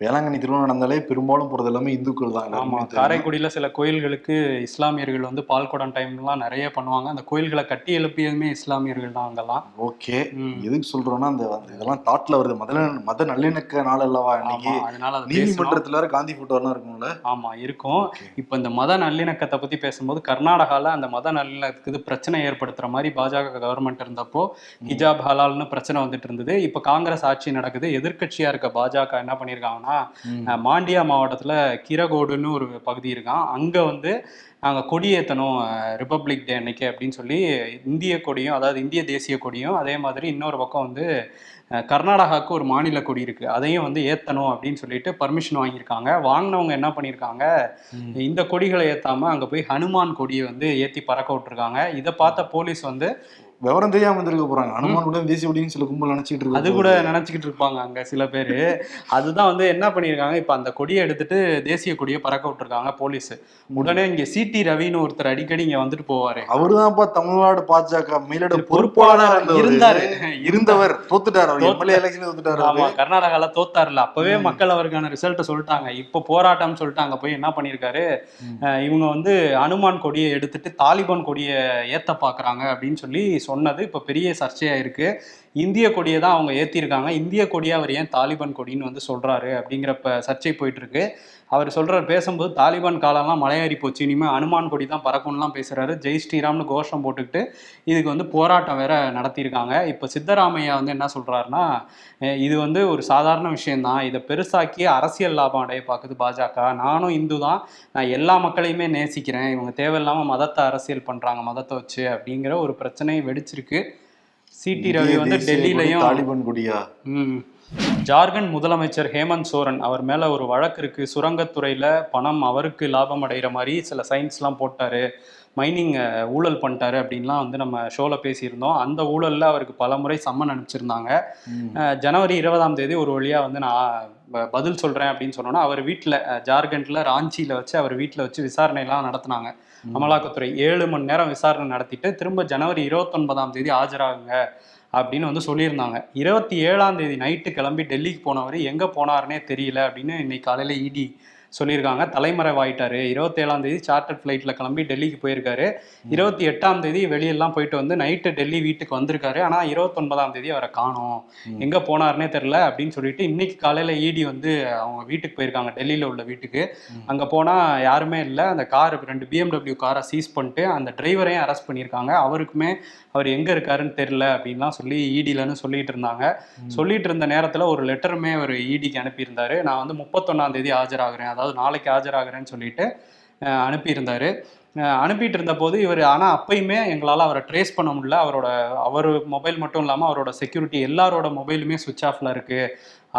வேளாங்கண்ணி திருமணம் நடந்தாலே பெரும்பாலும் போறது எல்லாமே இந்துக்கள் தான் ஆமா எல்லாருக்குமே தெரியும். காரைக்குடியில சில கோயில்களுக்கு இஸ்லாமியர்கள் வந்து பால்குடம் டைம்லாம் நிறைய பண்ணுவாங்க. அந்த கோயில்களை கட்டி எழுப்பியதுமே இஸ்லாமியர்கள் தான் அங்கெல்லாம். ஓகே. எதுக்கு சொல்றோம்னா அந்த இதெல்லாம் தாட்ல வருது. மத மத நல்லிணக்க நாள் அல்லவா இன்னைக்கு? அதனால. நீதிமன்றத்துல வேற காந்தி போட்டோ எல்லாம் இருக்கும்ல. ஆமா இருக்கும். இப்ப இந்த மத நல்லிணக்கத்தை பத்தி பேசும்போது கர்நாடகால அந்த மத நல்லிணக்கத்துக்கு பிரச்சனை ஏற்படுத்துற மாதிரி பாஜக கவர்மெண்ட் இருந்தப்போ ஹிஜாப் ஹலால்னு பிரச்சனை வந்துட்டு இருந்தது. இப்ப காங்கிரஸ் ஆட்சி நடக்குது. எதிர்க்கட்சியா இருக்க பாஜக என்ன பண்ணிருக்காங்கன்னா அஹ், மாண்டியா மாவட்டத்துல கிரகோடுன்னு ஒரு பகுதி இருக்கான் அங்க வந்து நாங்க கொடியேத்தணும் ரிப்பப்ளிக் டே அன்னைக்கு அப்படின்னு சொல்லி இந்திய கொடியும் அதாவது இந்திய தேசிய கொடியும் அதே மாதிரி இன்னொரு பக்கம் வந்து கர்நாடகாவுக்கு ஒரு மாநில கொடி இருக்கு. அதையும் வந்து ஏத்தணும் அப்படின்னு சொல்லிட்டு பர்மிஷன் வாங்கியிருக்காங்க. வாங்கினவங்க என்ன பண்ணியிருக்காங்க? இந்த கொடிகளை ஏத்தாம அங்க போய் ஹனுமான் கொடியை வந்து ஏத்தி பறக்க விட்டுருக்காங்க. இதை பார்த்த போலீஸ் வந்து விவரம் தெரியாம இருந்திருக்க போறாங்க. அனுமான் உடன் தேசிய உடையும் சில கும்பல் நினைச்சிட்டு இருக்கு அது கூட நினைச்சுக்கிட்டு இருப்பாங்க அங்க சில பேரு. அதுதான் வந்து என்ன பண்ணியிருக்காங்க இப்ப அந்த கொடியை எடுத்துட்டு தேசிய கொடியை பறக்க விட்டுருக்காங்க போலீஸ். உடனே இங்க சிடி ரவின்னு ஒருத்தர் அடிக்கடி இங்க வந்துட்டு போவாரு. அவருதான்ப்பா தமிழ்நாடு பாஜக மேலிட பொறுப்பாளரா இருந்தாரு. இருந்தவர். தோத்துட்டார் எம்எல்ஏ எலெக்ஷன் தோத்துட்டாரு ஆமா. கர்நாடகால தோத்தாருல. அப்பவே மக்கள் அவருக்கான ரிசல்ட்டை சொல்லிட்டாங்க. இப்போ போராட்டம்னு சொல்லிட்டு அங்க போய் என்ன பண்ணியிருக்காரு? அஹ் இவங்க வந்து அனுமான் கொடியை எடுத்துட்டு தாலிபான் கொடியை ஏத்த பாக்குறாங்க அப்படின்னு சொல்லி சொன்னது இப்போ பெரிய சர்ச்சையாக இருக்குது இந்திய கொடியை தான் அவங்க ஏற்றிருக்காங்க இந்திய கொடியை அவர் ஏன் தாலிபான் கொடின்னு வந்து சொல்கிறாரு அப்படிங்கிறப்ப சர்ச்சை போயிட்டுருக்கு அவர் சொல்றாரு பேசும்போது தாலிபான் காலம்லாம் மலையேறி போச்சு இனிமே அனுமான் கொடி தான் பறக்கும்லாம் பேசுறாரு. ஜெய் ஸ்ரீராம்னு கோஷம் போட்டுக்கிட்டு இதுக்கு வந்து போராட்டம் வேற நடத்தியிருக்காங்க. இப்போ சித்தராமையா வந்து என்ன சொல்றாருன்னா அஹ் இது வந்து ஒரு சாதாரண விஷயம்தான். இதை பெருசாக்கி அரசியல் லாபம் அடைய பார்க்குது பாஜக. நானும் இந்து தான். நான் எல்லா மக்களையுமே நேசிக்கிறேன். இவங்க தேவையில்லாம மதத்தை அரசியல் பண்றாங்க மதத்தை வச்சு அப்படிங்கிற ஒரு பிரச்சனை வெடிச்சிருக்கு. சிடி ரவி வந்து டெல்லியிலையும் தாலிபான் கொடியா? ம். ஜார்க்கண்ட் முதலமைச்சர் ஹேமந்த் சோரன் அவர் மேல ஒரு வழக்கு இருக்கு. சுரங்கத்துறையில பணம் அவருக்கு லாபம் அடைகிற மாதிரி சில சயின்ஸ்லாம் போட்டாரு. மைனிங் ஊழல் பண்ணிட்டாரு அப்படின்லாம் வந்து நம்ம ஷோல பேசியிருந்தோம். அந்த ஊழல்ல அவருக்கு பல முறை சம்மன் அனுப்பிச்சிருந்தாங்க. அஹ் ஜனவரி இருபதாம் தேதி ஒரு வழியா வந்து நான் பதில் சொல்றேன் அப்படின்னு சொன்னோன்னா அவர் வீட்டில் ஜார்க்கண்ட்ல ராஞ்சியில வச்சு அவர் வீட்டில் வச்சு விசாரணை எல்லாம் நடத்தினாங்க அமலாக்கத்துறை. ஏழு மணி நேரம் விசாரணை நடத்திட்டு திரும்ப ஜனவரி இருபத்தொன்பதாம் தேதி ஆஜராகுங்க. அப்படின்னு வந்து சொல்லியிருந்தாங்க. இருபத்தி ஏழாம் தேதி நைட்டு கிளம்பி டெல்லிக்கு போனவர் எங்கே போனாருன்னே தெரியல அப்படின்னு இன்னைக்கு காலையில் இடி சொல்லியிருக்காங்க. தலைமறைவாயிட்டாரு. இருபத்தேழாம் தேதி சார்ட்டர் ஃப்ளைட்டில் கிளம்பி டெல்லிக்கு போயிருக்காரு. இருபத்தி எட்டாம் தேதி வெளியெல்லாம் போயிட்டு வந்து நைட்டு டெல்லி வீட்டுக்கு வந்திருக்காரு. ஆனால் இருபத்தொன்பதாம் தேதி அவரை காணோம். எங்கே போனாருன்னே தெரில அப்படின்னு சொல்லிட்டு இன்னைக்கு காலையில் இடி வந்து அவங்க வீட்டுக்கு போயிருக்காங்க. டெல்லியில் உள்ள வீட்டுக்கு. அங்கே போனால் யாருமே இல்லை. அந்த கார் ரெண்டு பிஎம்டபிள்யூ காரை சீஸ் பண்ணிட்டு அந்த டிரைவரையும் அரெஸ்ட் பண்ணியிருக்காங்க. அவருக்குமே அவர் எங்கே இருக்காருன்னு தெரில அப்படின்லாம் சொல்லி இடிலன்னு சொல்லிட்டு இருந்தாங்க. சொல்லிட்டு இருந்த நேரத்தில் ஒரு லெட்டருமே அவர் இடிக்கு அனுப்பியிருந்தாரு. நான் வந்து முப்பத்தொன்னாம் தேதி ஆஜராகிறேன். அதாவது நாளைக்கு ஆஜராகிறேன்னு சொல்லிட்டு அனுப்பியிருந்தார். அனுப்பிட்டு இருந்தபோது இவர் ஆனால் அப்பயுமே எங்களால் அவரை ட்ரேஸ் பண்ண முடியல. அவரோட அவர் மொபைல் மட்டும் இல்லாமல் அவரோட செக்யூரிட்டி எல்லாரோட மொபைலுமே சுவிச் ஆஃப்ல இருக்குது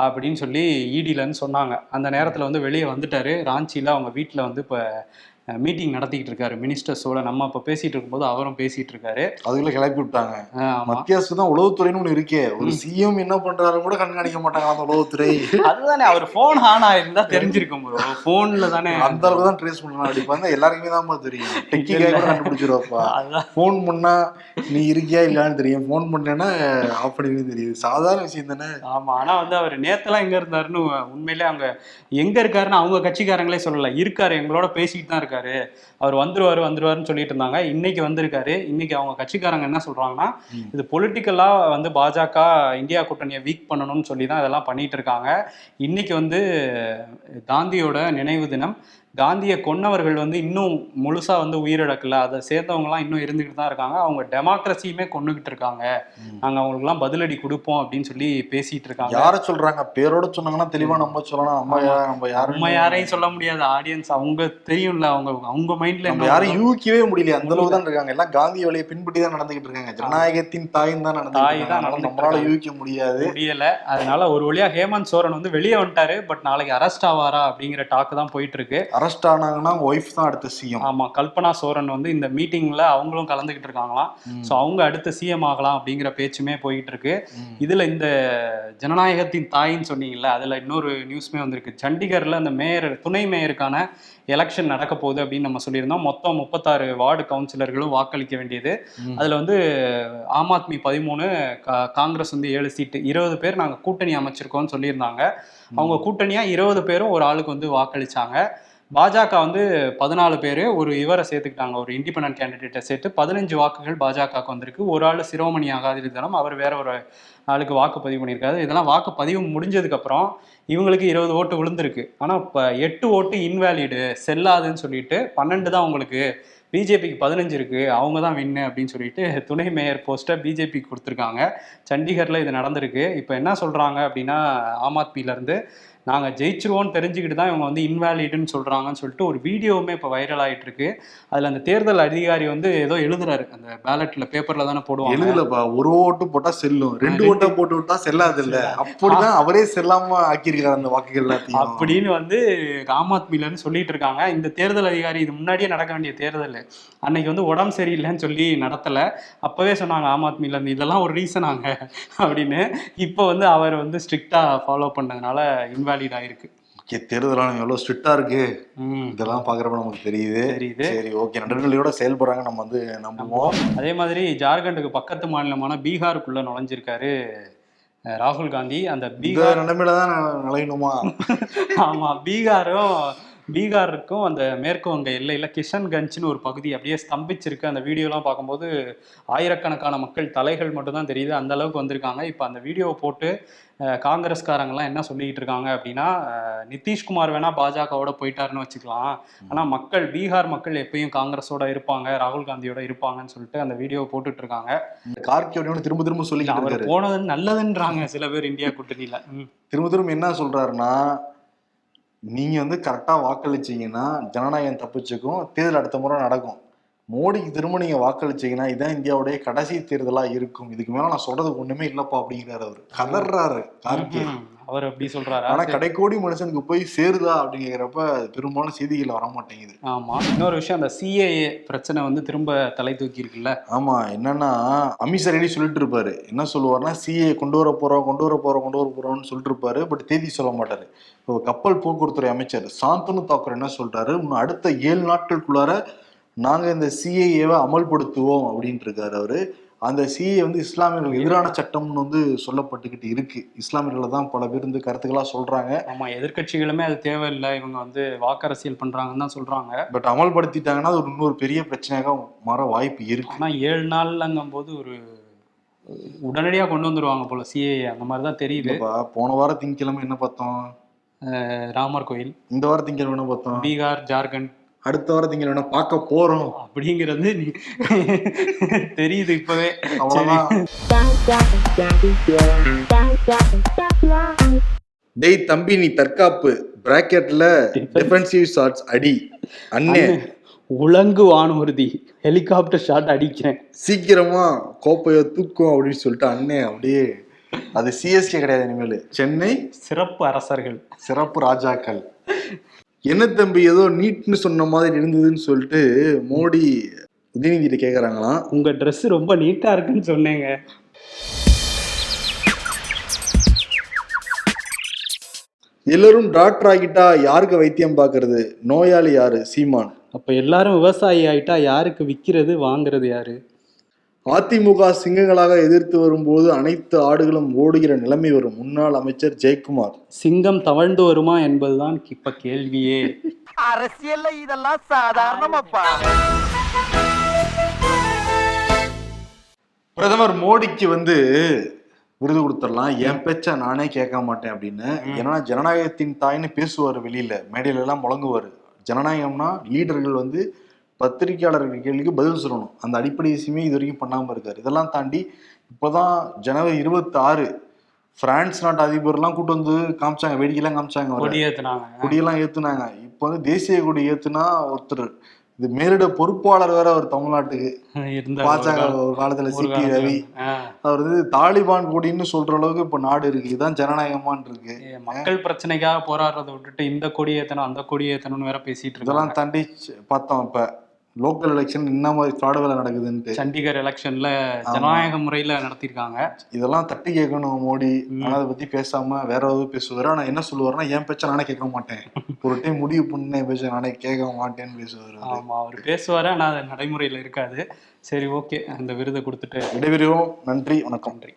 அப்படின்னு சொல்லி ஈடியிலன்னு சொன்னாங்க. அந்த நேரத்தில் வந்து வெளியே வந்துட்டார். ராஞ்சியில் அவங்க வீட்டில் வந்து இப்போ மீட்டிங் நடத்திக்கிட்டு இருக்காரு மினிஸ்டர்ஸோட நம்ம இப்போ பேசிட்டு இருக்கும்போது அவரும் பேசிட்டு இருக்காரு அதுக்குள்ள கிளப்பி விட்டாங்க. மத்திய அரசு தான் உளவுத்துறைன்னு ஒண்ணு இருக்கே. ஒரு சிஎம் என்ன பண்றாரு கூட கண்காணிக்க மாட்டாங்க அந்த உளவுத்துறை? அதுதானே அவர் ஃபோன் ஆன் ஆயிருந்தா தெரிஞ்சிருக்கும் ப்ரோ ஃபோன்ல தானே. அந்த அளவுக்கு தான் ட்ரேஸ் பண்ணலாம் அப்படி பார்த்தா எல்லாருக்குமே தான் தெரியும். டெக்கிக்காக கூட கண்டுபிடிச்சிருவாப்பா. ஃபோன் பண்ணா நீ இருக்கியா இல்லையான்னு தெரியும். ஃபோன் பண்ணேன்னா ஆஃப் பண்ணி தெரியுது. சாதாரண விஷயம் தானே. ஆமா ஆனா வந்து அவர் நேத்தெல்லாம் எங்க இருந்தாருன்னு உண்மையிலே அவங்க எங்க இருக்காருன்னு அவங்க கட்சிக்காரங்களே சொல்லல. இருக்காரு எங்களோட பேசிட்டு தான் இருக்காரு. တဲ့ அவர் வந்துருவாரு வந்துருவாருன்னு சொல்லிட்டு இருந்தாங்க. இன்னைக்கு வந்திருக்காரு. இன்னைக்கு அவங்க கட்சிக்காரங்க என்ன சொல்றாங்கன்னா. இது பொலிட்டிக்கலா வந்து பாஜக இந்தியா கூட்டணியை வீக் பண்ணணும்னு சொல்லி தான் இதெல்லாம் பண்ணிட்டு இருக்காங்க. இன்னைக்கு வந்து காந்தியோட நினைவு தினம். காந்தியை கொன்னவர்கள் வந்து இன்னும் முழுசா வந்து உயிரிழக்கல. அதை சேர்ந்தவங்கலாம் இன்னும் இருந்துகிட்டு தான் இருக்காங்க. அவங்க டெமோக்ரஸியுமே கொண்டுகிட்டு இருக்காங்க. ம். நாங்க அவங்களுக்குலாம் பதிலடி கொடுப்போம் அப்படின்னு சொல்லி பேசிட்டு இருக்காங்க. யார சொல்றாங்க? பேரோட சொன்னாங்கன்னா தெளிவா நம்ம சொல்லலாம். நம்ம நம்ம யாரும் நம்ம யாரையும் சொல்ல முடியாது. ஆடியன்ஸ் அவங்க தெரியும்ல. அவங்க அவங்க மைண்ட்ல நம்ம யாரும் யூகிக்கவே முடியல அந்த அளவுக்கு தான் இருக்காங்க. எல்லாம் காந்தி வழியை பின்பற்றி தான் நடந்துகிட்டு இருக்காங்க. ஜனநாயகத்தின் தாயும் தான் நடந்துகிட்டு தாய் தான் நம்மளால. யூகிக்க முடியாது. முடியல. அதனால ஒரு வழியா ஹேமந்த் சோரன் வந்து வெளியே வந்துட்டாரு. பட் நாளைக்கு அரெஸ்ட் ஆவாரா அப்படிங்கிற டாக்கு தான் போயிட்டு இருக்கு அரெஸ்ட் ஆனாங்கன்னா ஒய்ஃப் தான் அடுத்த சிஎம் ஆமா. கல்பனா சோரன் வந்து இந்த மீட்டிங்ல அவங்களும் கலந்துகிட்டு இருக்காங்களாம். ஸோ அவங்க அடுத்த சிஎம் ஆகலாம் அப்படிங்கிற பேச்சுமே போயிட்டு இருக்கு இதுல இந்த ஜனநாயகத்தின் தாயின்னு சொன்னீங்கல்ல அதுல இன்னொரு நியூஸ்மே வந்திருக்கு. சண்டிகர்ல அந்த மேயர் துணை மேயருக்கான எலெக்ஷன் நடக்க போகுது அப்படின்னு நம்ம சொல்லியிருந்தோம். மொத்தம் முப்பத்தாறு வார்டு கவுன்சிலர்களும் வாக்களிக்க வேண்டியது. அதுல வந்து ஆம் ஆத்மி பதிமூணு காங்கிரஸ் வந்து ஏழு சீட்டு. இருபது பேர் நாங்க கூட்டணி அமைச்சிருக்கோம்னு சொல்லியிருந்தாங்க. அவங்க கூட்டணியா இருபது பேரும் ஒரு ஆளுக்கு வந்து வாக்களிச்சாங்க. பாஜக வந்து பதினாலு பேர் ஒரு இவரை சேர்த்துக்கிட்டாங்க. ஒரு இண்டிபெண்ட் கேண்டிடேட்டை சேர்த்து பதினஞ்சு வாக்குகள் பாஜகவுக்கு வந்திருக்கு. ஒரு ஆள் சிரோமணி அகாதிரிதனம் அவர் வேற ஒரு ஆளுக்கு வாக்குப்பதிவு பண்ணியிருக்காரு. இதெல்லாம் வாக்குப்பதிவு முடிஞ்சதுக்கப்புறம் இவங்களுக்கு இருபது ஓட்டு விழுந்திருக்கு. ஆனால் இப்போ எட்டு ஓட்டு இன்வேலிடு செல்லாதுன்னு சொல்லிட்டு பன்னெண்டு தான் உங்களுக்கு பிஜேபிக்கு பதினஞ்சு இருக்கு. அவங்க தான் வின்னு அப்படின்னு சொல்லிட்டு துணை மேயர் போஸ்ட்டை பிஜேபி கொடுத்துருக்காங்க. சண்டிகரில் இது நடந்திருக்கு. இப்போ என்ன சொல்கிறாங்க அப்படின்னா ஆம் ஆத்மியிலேருந்து நாங்கள் ஜெயிச்சிருவோம்னு தெரிஞ்சுக்கிட்டு தான் இவங்க வந்து இன்வேலிடுன்னு சொல்கிறாங்கன்னு சொல்லிட்டு ஒரு வீடியோவுமே இப்போ வைரல் ஆயிட்டு இருக்கு அதில் அந்த தேர்தல் அதிகாரி வந்து ஏதோ எழுதுறாரு. அந்த பேலட்டில் பேப்பரில் தானே போடுவாங்க. எழுதலப்பா. ஒரு ஓட்டு போட்டா செல்லும். ரெண்டு ஓட்டை போட்டு விட்டா செல்லாது. இல்ல அப்படிதான் அவரே செல்லாம ஆக்கியிருக்காரு அந்த வாக்குகள் எல்லாத்தையும். அப்படின்னு வந்து ஆம் ஆத்மிலன்னு சொல்லிட்டு இருக்காங்க. இந்த தேர்தல் அதிகாரி இது முன்னாடியே நடக்க வேண்டிய தேர்தல். அன்னைக்கு வந்து உடம்பு சரியில்லைன்னு சொல்லி நடத்தல. அப்பவே சொன்னாங்க ஆம் ஆத்மில இருந்து இதெல்லாம் ஒரு ரீசனாங்க அப்படின்னு. இப்போ வந்து அவர் வந்து ஸ்ட்ரிக்டா ஃபாலோ பண்ணதுனால இன்வாலிட் ஆயிருக்கு ஓகே தேர்தல் ஆணையம் எவ்வளவு ஸ்ட்ரிக்டா இருக்கு? இதெல்லாம் பாக்குறப்ப நமக்கு தெரியுது. தெரியுது. சரி ஓகே. நடுநிலையோட செயல்படுறாங்க நம்ம வந்து நம்புவோம். அதே மாதிரி ஜார்க்கண்டுக்கு பக்கத்து மாநிலமான பீகாருக்குள்ள நுழைஞ்சிருக்காரு ராகுல் காந்தி. அந்த பீகார் நிலைமையில தான் நுழையணுமா? ஆமா பீகாரும் பீகாருக்கும் அந்த மேற்கு வங்க எல்லையில கிஷன்கஞ்ச்னு ஒரு பகுதி அப்படியே ஸ்தம்பிச்சிருக்கு. அந்த வீடியோலாம் பார்க்கும்போது ஆயிரக்கணக்கான மக்கள் தலைகள் மட்டும் தான் தெரியுது. அந்த அளவுக்கு வந்திருக்காங்க. இப்போ அந்த வீடியோவை போட்டு காங்கிரஸ்காரங்கெல்லாம் என்ன சொல்லிக்கிட்டு இருக்காங்க அப்படின்னா நிதிஷ்குமார் வேணா பாஜகவோட போயிட்டாருன்னு வச்சுக்கலாம். ஆனா மக்கள் பீகார் மக்கள் எப்பயும் காங்கிரஸோட இருப்பாங்க ராகுல் காந்தியோட இருப்பாங்கன்னு சொல்லிட்டு அந்த வீடியோவை போட்டுட்டு இருக்காங்க. கார்கியோட திரும்ப திரும்ப சொல்லிக்கிட்டு அவர் போனது நல்லதுன்றாங்க சில பேர் இந்தியா கூட்டணியில. திரும்ப திரும்ப என்ன சொல்றாருன்னா நீங்க வந்து கரெக்டா வாக்களிச்சீங்கன்னா ஜனநாயகம் தப்பிச்சுக்கும் தேர்தல் அடுத்த முறை நடக்கும். மோடிக்கு திரும்ப நீங்க வாக்களிச்சீங்கன்னா இதான் இந்தியாவுடைய கடைசி தேர்தலா இருக்கும். இதுக்கு மேல நான் சொல்றதுக்கு ஒண்ணுமே இல்லப்பா அப்படிங்கிறாரு அவர். கதறாரு கார்கே அவர் அப்படி சொல்றாரா? ஆனா கடைக்கோடி மனுஷனுக்கு போய் சேருதா அப்படிங்கிறப்ப பெரும்பாலும் செய்திகள் வர மாட்டேங்குது. ஆமா. இன்னொரு விஷயம் அந்த சிஏஏ பிரச்சனை வந்து திரும்ப தலை தூக்கி இருக்குல்ல? ஆமா. என்னன்னா அமித்ஷா ரெடி சொல்லிட்டு இருப்பாரு. என்ன சொல்லுவாருன்னா சிஏ கொண்டு வர போறோம் கொண்டு வர போறோம் கொண்டு வர போறோம்னு சொல்லிட்டு இருப்பாரு. பட் தேதி சொல்ல மாட்டாரு. இப்போ கப்பல் போக்குவரத்துறை அமைச்சர் சாந்தனு தாக்கூர் என்ன சொல்றாரு? இன்னும் அடுத்த ஏழு நாட்களுக்குள்ளார நாங்க இந்த சிஏஏவை அமல்படுத்துவோம் அப்படின்ட்டு இருக்காரு அவரு. அந்த சிஏ வந்து இஸ்லாமியர்களுக்கு எதிரான சட்டம்னு வந்து சொல்லப்பட்டுக்கிட்டு இருக்கு. இஸ்லாமியர்களை தான் பல பேர் வந்து கருத்துக்களா சொல்றாங்க. ஆமா எதிர்க்கட்சிகளுமே அது தேவையில்லை. இவங்க வந்து வாக்கரசியல் பண்றாங்கன்னு தான் சொல்றாங்க. பட் அமல்படுத்திட்டாங்கன்னா அது ஒரு இன்னொரு பெரிய பிரச்சனையாக மாற வாய்ப்பு இருக்கு. ஆனா ஏழு நாள்லங்கும் போது ஒரு உடனடியா கொண்டு வந்துருவாங்க போல சிஏஏ அந்த மாதிரி தான் தெரியுது. போன வாரம் திங்கக்கிழமை என்ன பார்த்தோம்? ராமர் கோயில். இந்த வாரம் திங்கக்கிழமை என்ன பார்த்தோம்? பீகார் ஜார்க்கண்ட் அடுத்த வாரம் திங்கக்கிழமை பார்க்க போறோம். அப்படிங்கிறது தெரியுது இப்பவே. டேய் தம்பி நீ தற்காப்பு. பிராக்கெட்ல டிஃபென்சிவ் ஷாட்ஸ் அடி. அண்ணே. உலங்கு வானூர்தி ஹெலிகாப்டர் ஷாட் அடிக்கிறேன். சீக்கிரமா கோப்பைய தூக்கும் அப்படின்னு சொல்லிட்டு அண்ணே அப்படியே. அது சிஎஸ்கே கிடையாது இனிமேல். சென்னை சிறப்பு அரசர்கள். சிறப்பு ராஜாக்கள். என்ன தம்பி ஏதோ நீட்னு சொன்ன மாதிரி இருந்ததுன்னு சொல்லிட்டு மோடி உதயநிதியிட்ட கேக்குறாங்களாம் உங்க Dress ரொம்ப நீட்டா இருக்குன்னு சொன்னேங்க. எல்லாரும் டாக்டர் ஆகிட்டா யாருக்கு வைத்தியம் பார்க்கறது? நோயாளி யாரு? சீமான். அப்ப எல்லாரும் விவசாயி ஆயிட்டா யாருக்கு விக்கிறது வாங்குறது யாரு? அதிமுக சிங்கங்களாக எதிர்த்து வரும்போது அனைத்து ஆடுகளும் ஓடுகிற நிலைமை வரும். முன்னாள் அமைச்சர் ஜெயக்குமார். சிங்கம் தவழ்ந்து வருமா என்பதுதான் இப்ப கேள்வியே. அரசியல்ல இதெல்லாம் சாதாரணமாப்பா. பிரதமர் மோடிக்கு வந்து விருது கொடுத்துடலாம். என் பேச்ச நானே கேட்க மாட்டேன் அப்படின்னு. ஏன்னா ஜனநாயகத்தின் தாய்னு பேசுவார் வெளியில. மேடையில எல்லாம் முழங்குவார். ஜனநாயகம்னா லீடர்கள் வந்து பத்திரிகையாளர்கள் கேள்விக்கு பதில் சொல்லணும். அந்த அடிப்படை விஷயமே இது வரைக்கும் பண்ணாம இருக்காரு. இதெல்லாம் தாண்டி இப்போதான் ஜனவரி இருபத்தி ஆறு பிரான்ஸ் நாட்டு அதிபர்லாம் கூட்டு வந்து காமிச்சாங்க வேடிக்கைலாம் காமிச்சாங்க அவரை. கொடியேத்துனாங்க கொடியெல்லாம் ஏத்துனாங்க. இப்போ வந்து தேசிய கொடி ஏத்துனா ஒருத்தர் இது மேலிட பொறுப்பாளர் வேற அவர் தமிழ்நாட்டுக்கு. பாஜக ஒரு காலத்துல சிபி ரவி. அவர் வந்து தாலிபான் கொடின்னு சொல்ற அளவுக்கு இப்ப நாடு இருக்கு. இதுதான் ஜனநாயகமான் இருக்கு. மக்கள் பிரச்சனைக்காக போராடுறதை விட்டுட்டு இந்த கொடி ஏத்தணும் அந்த கொடி ஏத்தணும்னு வேற பேசிட்டு இதெல்லாம் தாண்டி பார்த்தோம் இப்ப. லோக்கல் எலெக்ஷன் என்ன மாதிரி ஃப்ராடு வேலை நடக்குதுன்ட்டு. சண்டிகர் எலெக்ஷன்ல ஜனநாயக முறையில நடத்திருக்காங்க இதெல்லாம் தட்டி கேட்கணும் மோடி. ஆனா அதை பத்தி பேசாம வேற ஏதாவது பேசுவாரு. ஆனா என்ன சொல்லுவாருன்னா என் பேச்ச நானே கேட்க மாட்டேன். ஒரு டைம் முடிவு பண்ண பேச்ச நானே கேட்க மாட்டேன்னு பேசுவாரு. ஆமா அவர் பேசுவாரு ஆனா அது நடைமுறையில இருக்காது. சரி ஓகே. அந்த விருதை கொடுத்துட்டு விடைபெறுவோம். நன்றி வணக்கம். நன்றி.